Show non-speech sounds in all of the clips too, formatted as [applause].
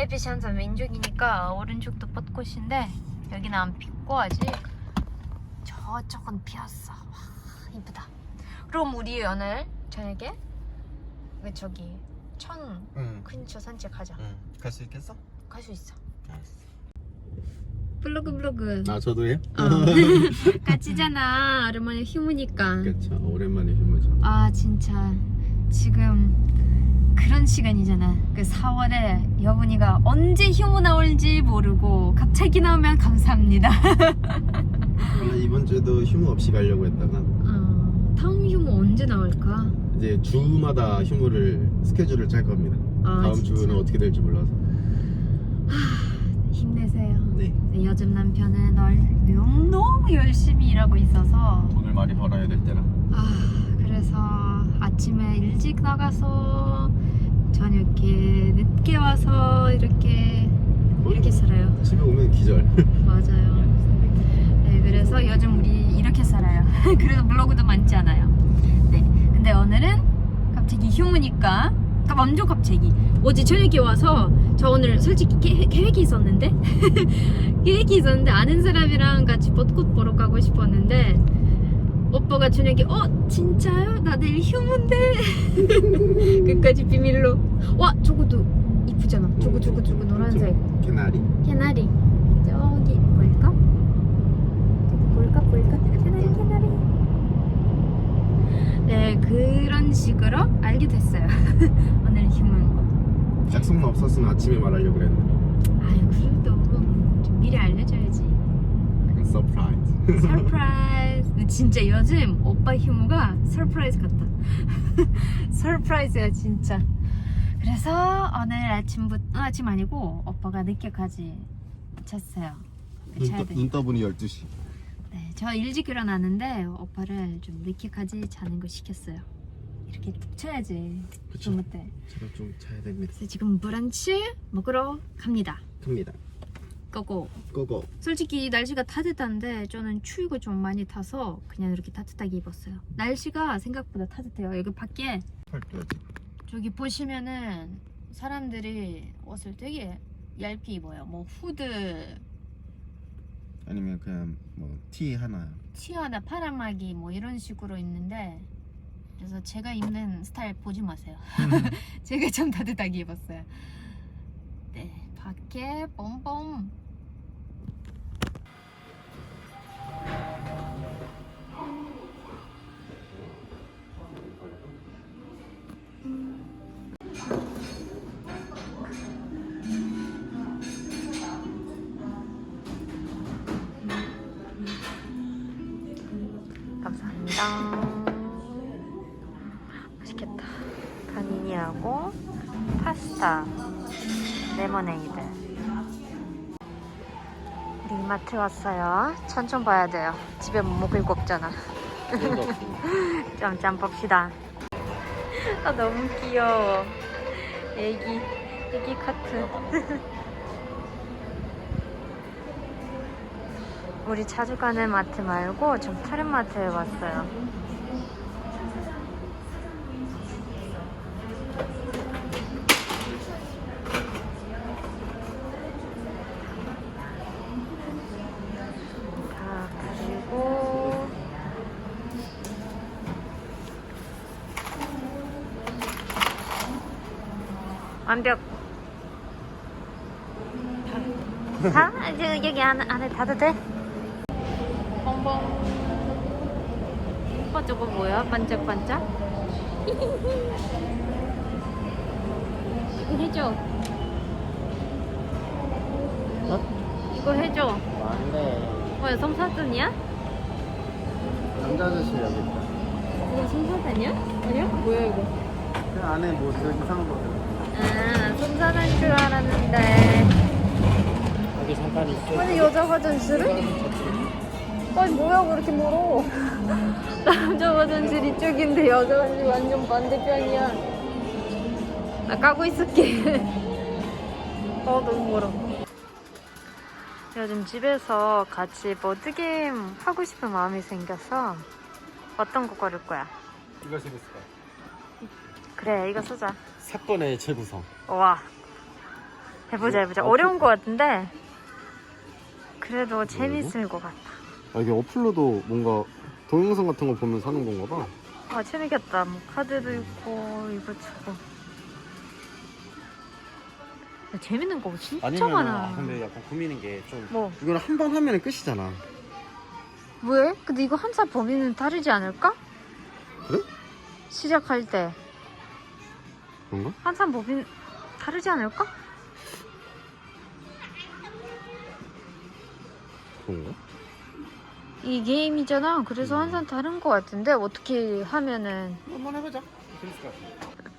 햇빛이 항상 왼쪽이니까 오른쪽도 벚꽃인데 여기는 안 피고 아직 저쪽은 피었어. 와 이쁘다. 그럼 우리 오늘 저녁에 그 저기 천 응. 근처 산책하자. 응. 갈 수 있겠어? 갈 수 있어. 알았어. 블로그 블로그. 아 저도 해요? 어. [laughs] 같이잖아. 오랜만에 휴무니까. 그렇죠. 오랜만에 휴무죠. 아 진짜 지금 그런 시간이잖아. 그 4월에 여분이가 언제 휴무 나올지 모르고 갑자기 나오면 감사합니다. 원래 이번 주에도 휴무 없이 가려고 했다가 어, 다음 휴무 언제 나올까? 이제 주마다 휴무를 스케줄을 짤 겁니다. 아, 다음 진짜? 주는 어떻게 될지 몰라서. 힘내세요. 네. 네, 요즘 남편은 널 너무, 너무 열심히 일하고 있어서 돈을 많이 벌어야 될 때라. 아 그래서 아침에 일찍 나가서 저녁에 늦게 와서 이렇게 이렇게 살아요. 집에 오면 기절. [laughs] 맞아요. 네, 그래서 요즘 우리 이렇게 살아요. [laughs] 그래서 블로그도 많지 않아요. 네, 근데 오늘은 갑자기 휴무니까, 그러니까 먼저 갑자기 어제 저녁에 와서 저 오늘 솔직히 계, 계획이 있었는데 [laughs] 계획이 있었는데 아는 사람이랑 같이 벚꽃 보러 가고 싶었는데 오빠가 저녁에 어 진짜요? 나 내일 휴무인데 [laughs] 끝까지 비밀로 와 저것도 이쁘잖아. 저거 저거 저거 노란색. 개나리. 캐나리 저기 보일까? 저기 보일까 보일까? 캐나리 캐나리 네 그런 식으로 알게 됐어요 [laughs] 오늘 휴무인 거 약속만 없었으면 아침에 말하려고 그랬는데. 아유 그래도 좀 미리 알려줘야지 약간 서프라이즈. 서프라이즈 진짜 요즘 오빠 휴무가 서프라이즈 같다 [laughs] 서프라이즈야 진짜 그래서 오늘 아침부터 어, 아침 아니고 오빠가 늦게까지 잤어요 눈, 떠, 돼. 눈 떠보니 12시. 네, 저 일찍 일어나는데 오빠를 좀 늦게까지 자는 거 시켰어요. 이렇게 푹 자야지. 그쵸. 좀 어때? 제가 좀 자야 됩니다. 그래서 지금 브런치 먹으러 갑니다. 갑니다. 고고. 고고. 솔직히 날씨가 따뜻한데 저는 추위가 좀 많이 타서 그냥 이렇게 따뜻하게 입었어요. 날씨가 생각보다 따뜻해요. 여기 밖에. 저기 보시면은 사람들이 옷을 되게 얇게 입어요. 뭐 후드, 아니면 그냥 뭐 티 하나. 티 하나 파란막이 뭐 이런 식으로 있는데 그래서 제가 입는 스타일 보지 마세요. [laughs] 제가 좀 따뜻하게 입었어요. 네, 밖에 bombom. 감사합니다. 맛있겠다. 파니니하고 파스타, 레모네이드. 우리 이마트 왔어요. 천천 봐야 돼요. 집에 못 먹을 거 없잖아. [laughs] 짬짬 봅시다. 아 너무 귀여워. 애기, 애기 카트. [laughs] 우리 자주 가는 마트 말고 좀 다른 마트에 왔어요. 자, 그리고 완벽. 다? 여기 안에, 안에 닫아도 돼? 오빠 저거 뭐야? 반짝반짝? 이거 해줘. 이거 해줘. 맞네. 뭐야, 솜사돈이야? 남자 아저씨 여기 있다. 이거 솜사돈이야? 아니야? 뭐야, 이거? 그 안에 뭐 저 이상한 거. 아, 솜사돈 줄 알았는데. 여기 잠깐 있어. 아니, 여자 화장실은? 아니, 뭐야, 왜 이렇게 멀어? 남자 화장실 이쪽인데 여자 화장실 완전 반대편이야. 나 까고 있을게. [laughs] 어, 너무 멀어. 요즘 집에서 같이 보드게임 하고 싶은 마음이 생겨서 어떤 거 고를 거야? 이거 재밌을 것 같아. 그래, 이거 쓰자. 사건의 재구성. 와. 해보자 해보자. 어려운 것 같은데 그래도 재밌을 것 같다. 아, 이게 어플로도 뭔가 동영상 같은 거 보면서 하는 건가 봐. 아 재밌겠다. 뭐 카드도 있고 이것저것. 야, 재밌는 거 진짜 아니면 많아. 아, 근데 약간 고민인 게 좀 뭐 이거는 한 번 하면 끝이잖아. 왜? 근데 이거 한사 범위는 다르지 않을까? 그래? 시작할 때 그런가? 한사 범위 다르지 않을까? 그런가? 이 게임이잖아. 그래서 음. 항상 다른 것 같은데 어떻게 하면은 한번 해보자. 재밌을 것 같아.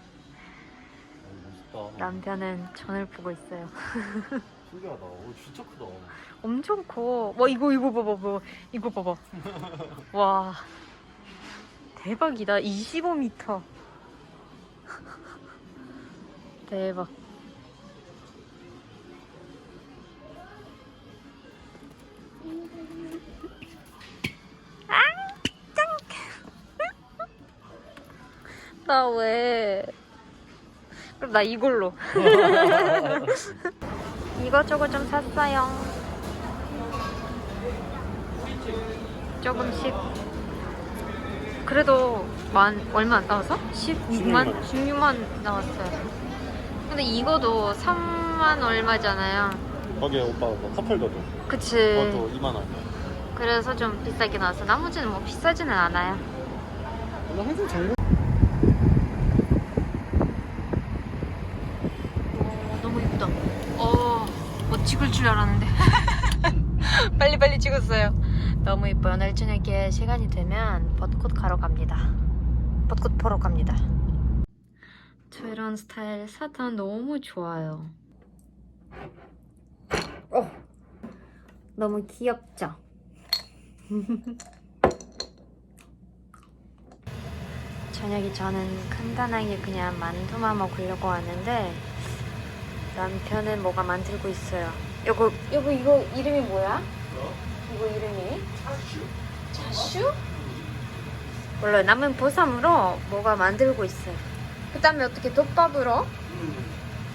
멋있다. 남편은 전을 보고 있어요. [laughs] 신기하다. 오, 진짜 크다. 엄청 커. 와 이거 이거 봐봐 봐 이거 봐봐. [laughs] 와 대박이다. 25m. [laughs] 대박. 나 왜? 그럼 나 이걸로. [laughs] 이것저것 좀 샀어요. 조금씩. 그래도 만 얼마 안 나와서? 16만 16만. 16만 나왔어요. 근데 이거도 3만 얼마잖아요. 거기에 오빠 뭐 커플도 줘. 그치. 그것도 2만 원. 그래서 좀 비싸게 나와서 나머지는 뭐 비싸지는 않아요. 항상. 어, 너무 예쁘다. 어, 뭐 찍을 줄 알았는데. [laughs] 빨리 빨리 찍었어요. 너무 예뻐요. 오늘 저녁에 시간이 되면 벚꽃 가러 갑니다. 벚꽃 보러 갑니다. 저 이런 스타일 사탕 너무 좋아요. 어, 너무 귀엽죠? [laughs] 저녁에 저는 간단하게 그냥 만두만 먹으려고 하는데 남편은 뭐가 만들고 있어요. 요거 요거 이거 이름이 뭐야? 이거 이름이? 차슈? 몰라요. 남은 보쌈으로 뭐가 만들고 있어요. 그 다음에 어떻게 덮밥으로?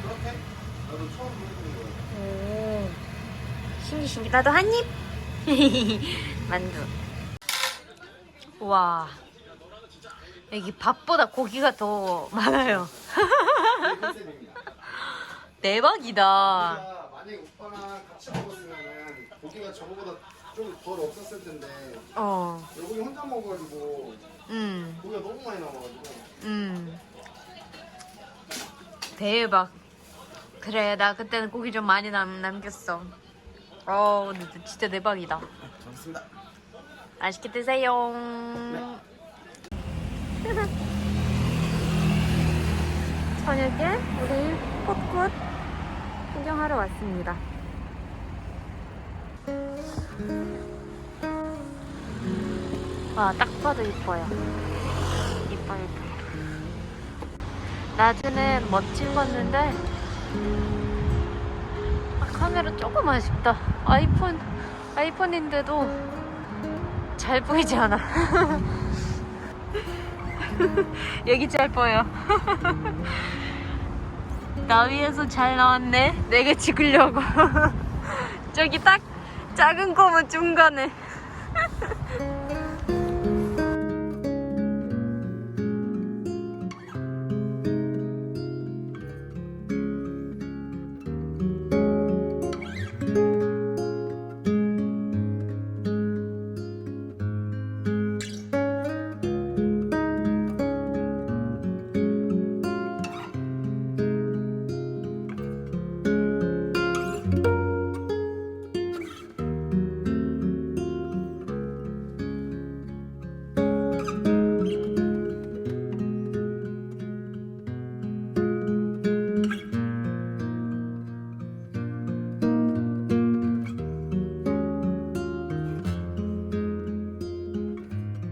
그렇게? 나도 처음 먹는 거야. 오, 신기 신기. 나도 한 입. [laughs] 만두. 와, 여기 밥보다 고기가 더 많아요. [laughs] 대박이다. 아, 만약에 오빠랑 같이 먹었으면은 고기가 저거보다 좀 덜 없었을 텐데 어, 여기 혼자 먹어가지고 음, 고기가 너무 많이 남아가지고 음. 대박. 그래, 나 그때는 고기 좀 많이 남, 남겼어. 어, 근데 진짜 대박이다. 좋습니다. 맛있게 드세요. [laughs] 저녁에 우리 벚꽃 구경하러 왔습니다. 와, 딱 봐도 이뻐요. 이뻐, 이뻐. 낮에는 멋진 건데, 아, 카메라 조금 아쉽다. 아이폰, 아이폰인데도 잘 보이지 않아. [laughs] 여기 잘 보여. 나 위에서 잘 나왔네. 내가 찍으려고. [laughs] 저기 딱 작은 거면 중간에.